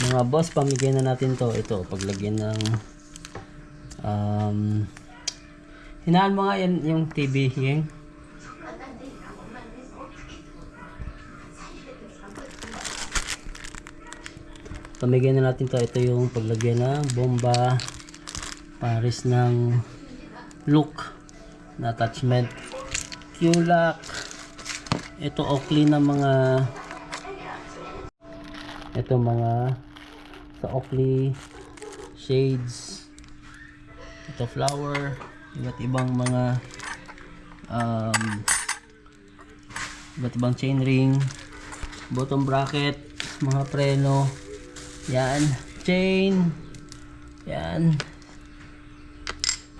Mga boss, pamigay na natin to. Ito, paglagyan ng um, hinaan mo nga yan yung TV, Yeng. Pamigay na natin to. Ito yung paglagyan ng bomba, pares ng look na attachment, Q-lock, ito Oakley na mga ito mga sa Oakley shades ito flower iba't ibang mga um, iba't ibang chain ring bottom bracket mga preno yan chain yan.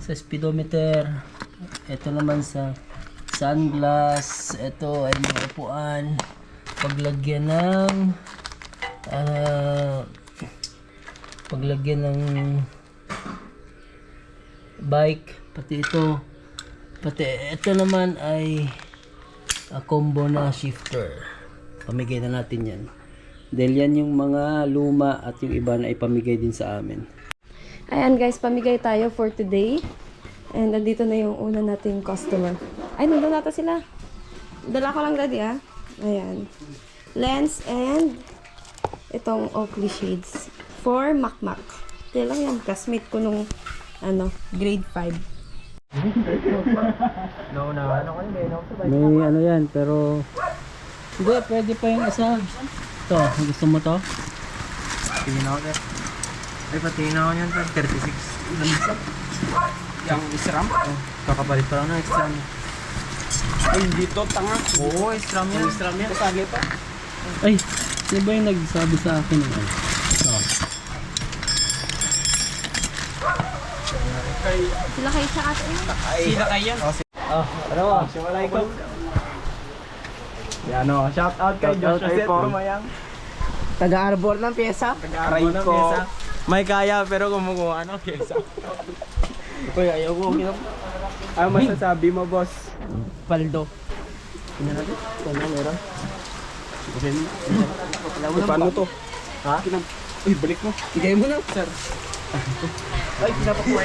Sa speedometer ito naman sa sunglass ito ay mga upuan. Paglagyan ng ah, paglagyan ng bike pati ito pati ito naman ay ah, combo na shifter pamigay na natin yan dahil yan yung mga luma at yung iba na ipamigay din sa amin Ayan guys, pamigay tayo for today. And nandito na yung una nating customer. Ay, nandun nata sila. Dala ko lang daddy ah. Ayan. Lens and itong Oakley shades. For Macmac. Ito lang yan. Classmate ko nung ano, grade 5. May ano yan, pero... Hindi, pwede pa yung isa. Ito, gusto mo to? Tingin ako sir. Ay, patingin ako sir. 36. Yung isram? Oh, kakapalit pa lang ng isram. Ay, hindi to, tanga. Oo, isram yan. Isram yan. Kasali pa. Ay, sino ba yung nagsabi sa akin? ng ano? Ito. Sila kayo sa ate. Sila kayo. Oh, ano? Assalamualaikum. Yan o, shout out kay kay Seth Pong. Pumayang. Taga-arbor ng pyesa. Taga-arbor ng pyesa. May kaya pero kumukuha ng pyesa. Uy, ayaw ko. Kinap. Ano masasabi mo, boss? Paldo. Ano, meron? Paano to? Ha? Uy, balik mo. Bigay mo na. Sir. Ay, pinapakuha